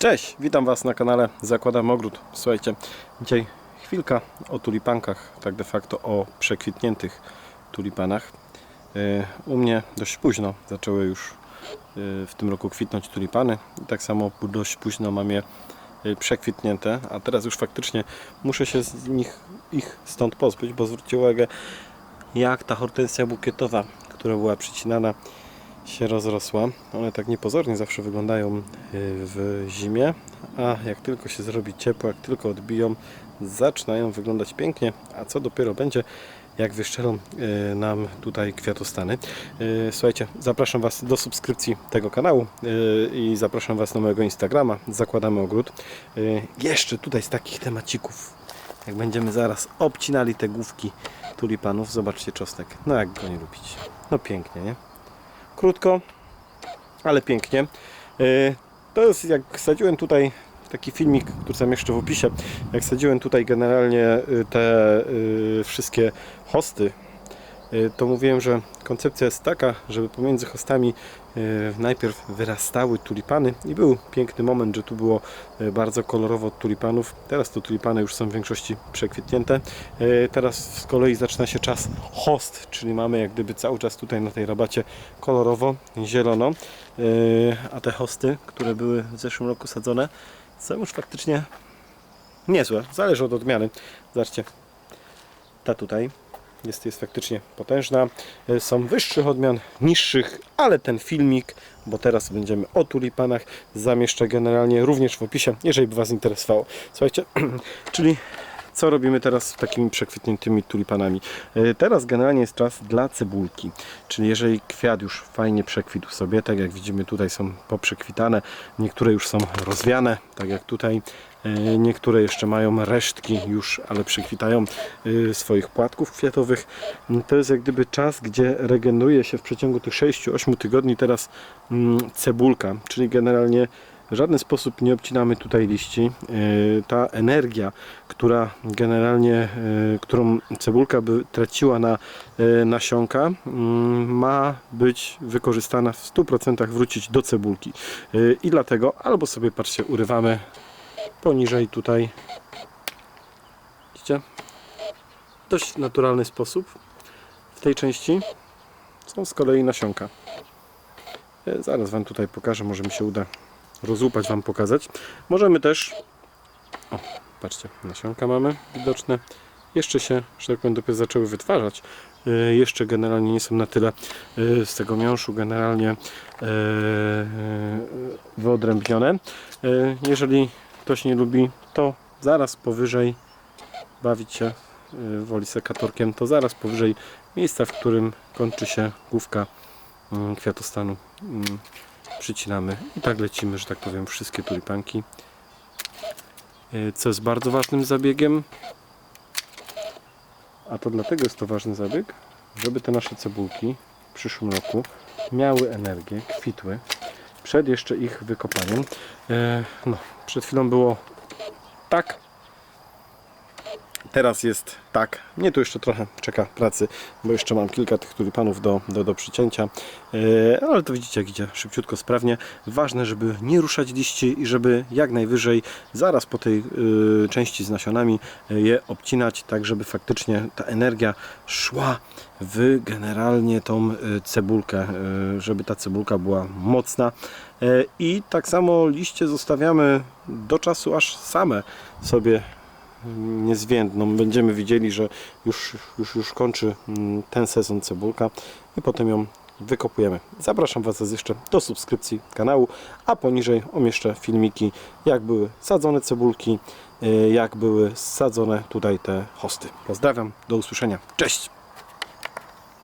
Cześć, witam Was na kanale Zakładam Ogród. Słuchajcie, dzisiaj chwilka o tulipankach, tak de facto o przekwitniętych tulipanach. Yy, U mnie dość późno zaczęły już yy, w tym roku kwitnąć tulipany i tak samo dość późno mam je yy, przekwitnięte, a teraz już faktycznie muszę się z nich ich stąd pozbyć, bo zwróćcie uwagę jak ta hortensja bukietowa, która była przycinana się rozrosła. One tak niepozornie zawsze wyglądają y, w zimie, a jak tylko się zrobi ciepło, jak tylko odbiją, zaczynają wyglądać pięknie, a co dopiero będzie, jak wyszczelą y, nam tutaj kwiatostany. Y, Słuchajcie, zapraszam Was do subskrypcji tego kanału i zapraszam Was na mojego Instagrama, Zakładamy Ogród. Jeszcze tutaj z takich temacików, jak będziemy zaraz obcinali te główki tulipanów, zobaczcie czosnek. No jak go nie lubić. No pięknie, nie? Krótko, ale pięknie. Yy, To jest jak sadziłem tutaj taki filmik, który zamieszczę w opisie. Jak sadziłem tutaj generalnie y, te y, wszystkie hosty, y, to mówiłem, że koncepcja jest taka, żeby pomiędzy hostami y, najpierw wyrastały tulipany i był piękny moment, że tu było y, bardzo kolorowo od tulipanów. Teraz to tulipany już są w większości przekwitnięte. Teraz z kolei zaczyna się czas host, czyli mamy jak gdyby cały czas tutaj na tej rabacie kolorowo, zielono. A te hosty, które były w zeszłym roku sadzone, są już faktycznie niezłe. Zależy od odmiany. Zobaczcie, ta tutaj jest, jest faktycznie potężna. Y, Są wyższych odmian, niższych, ale ten filmik, bo teraz będziemy o tulipanach, zamieszczę generalnie również w opisie, jeżeli by Was interesowało. Słuchajcie, czyli co robimy teraz z takimi przekwitniętymi tulipanami? Y, Teraz generalnie jest czas dla cebulki, czyli jeżeli kwiat już fajnie przekwitł sobie, tak jak widzimy tutaj są poprzekwitane, niektóre już są rozwiane, tak jak tutaj, y, niektóre jeszcze mają resztki już, ale przekwitają y, swoich płatków kwiatowych. Y, To jest jak gdyby czas, gdzie regeneruje się w przeciągu tych 6-8 tygodni teraz mm, cebulka, czyli generalnie w żaden sposób nie obcinamy tutaj liści. Yy, Ta energia, która generalnie, yy, którą cebulka by traciła na yy, nasionka, mm, ma być wykorzystana w 100% wrócić do cebulki. I dlatego albo sobie, patrzcie, urywamy poniżej tutaj. Widzicie? Dość naturalny sposób. W tej części są z kolei nasionka. Zaraz Wam tutaj pokażę, może mi się uda rozłupać Wam pokazać. Możemy też, o, patrzcie, nasionka mamy widoczne. Jeszcze się, że tak powiem, dopiero zaczęły wytwarzać. Y, Jeszcze generalnie nie są na tyle y, z tego miąższu generalnie y, wyodrębnione. Jeżeli ktoś nie lubi, to zaraz powyżej bawić się woli sekatorkiem, to zaraz powyżej miejsca, w którym kończy się główka mm, kwiatostanu mm, przycinamy i tak lecimy, że tak powiem, wszystkie tulipanki. E, Co jest bardzo ważnym zabiegiem, a to dlatego jest to ważny zabieg, żeby te nasze cebulki w przyszłym roku miały energię, kwitły przed jeszcze ich wykopaniem. E, No, przed chwilą było tak, Teraz jest tak. Mnie tu jeszcze trochę czeka pracy, bo jeszcze mam kilka tych tulipanów do, do, do przycięcia. Yy, ale to widzicie, jak idzie szybciutko, sprawnie. Ważne, żeby nie ruszać liści i żeby jak najwyżej zaraz po tej yy, części z nasionami yy, je obcinać, tak żeby faktycznie ta energia szła w generalnie tą yy, cebulkę, żeby ta cebulka była mocna. I tak samo liście zostawiamy do czasu, aż same sobie niezwiędną. Będziemy widzieli, że już, już, już kończy mm, ten sezon cebulka i potem ją wykopujemy. Zapraszam Was jeszcze do subskrypcji kanału, a poniżej umieszczę filmiki, jak były sadzone cebulki, y, jak były sadzone tutaj te hosty. Pozdrawiam, do usłyszenia. Cześć!